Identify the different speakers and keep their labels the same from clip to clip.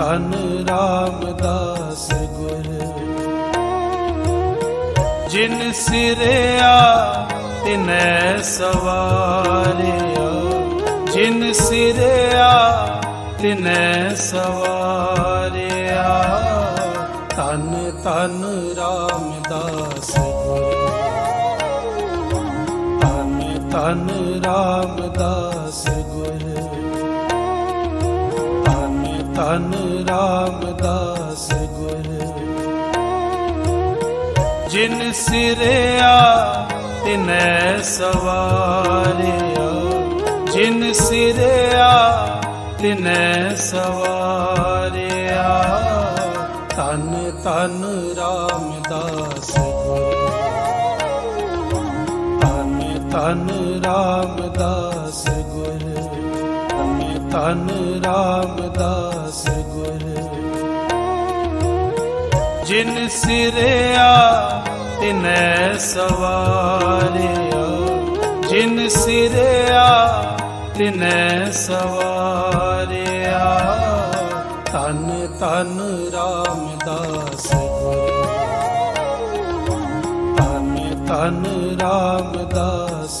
Speaker 1: ਧਨ ਧਨ ਰਾਮਦਾਸ ਗੁਰ। ਜਿਨ ਸਿਰਿਆ, ਤਿਨੈ ਸਵਾਰਿਆ। ਜਿਨ ਸਿਰਿਆ, ਤਿਨੈ ਸਵਾਰਿਆ। ਧਨ ਧਨ ਰਾਮਦਾਸ ਗੁਰ। ਧਨ ਧਨ ਰਾਮਦਾਸ ਧਨ ਧਨ ਰਾਮਦਾਸ ਗੁਰ। ਜਿਨ ਸਿਰਿਆ, ਤਿਨੈ ਸਵਾਰਿਆ। ਜਿਨ ਸਿਰਿਆ, ਤਿਨੈ ਸਵਾਰਿਆ। ਧਨ ਧਨ ਰਾਮਦਾਸ ਗੁਰ। ਧਨ ਧਨ ਰਾਮਦਾਸ ਧਨ ਧਨ ਰਾਮਦਾਸ ਗੁਰ। ਜਿਨ ਸਿਰਿਆ, ਤਿਨੈ ਸਵਾਰਿਆ। ਜਿਨ ਸਿਰਿਆ, ਤਿਨੈ ਸਵਾਰਿਆ। ਧਨ ਧਨ ਰਾਮਦਾਸ ਗੁਰ। ਧਨ ਧਨ ਰਾਮਦਾਸ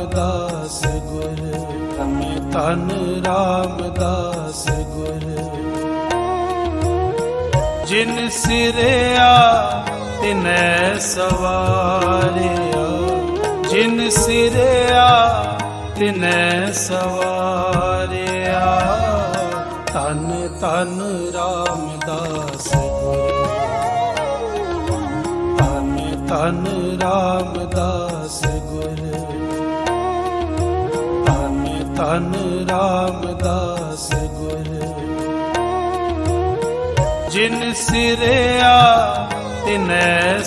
Speaker 1: ਧਨ ਧਨ ਰਾਮਦਾਸ ਗੁਰ, ਜਿਨ ਸਿਰਿਆ ਤਿਨੈ ਸਵਾਰਿਆ। ਜਿਨ ਸਿਰਿਆ ਤਿਨੈ ਸਵਾਰਿਆ। ਧਨ ਧਨ ਰਾਮਦਾਸ ਗੁਰ, ਧਨ ਧਨ ਰਾਮਦਾਸ ਧਨ ਧਨ ਰਾਮਦਾਸ ਗੁਰ। ਜਿਨ ਸਿਰਿਆ ਤਿਨੈ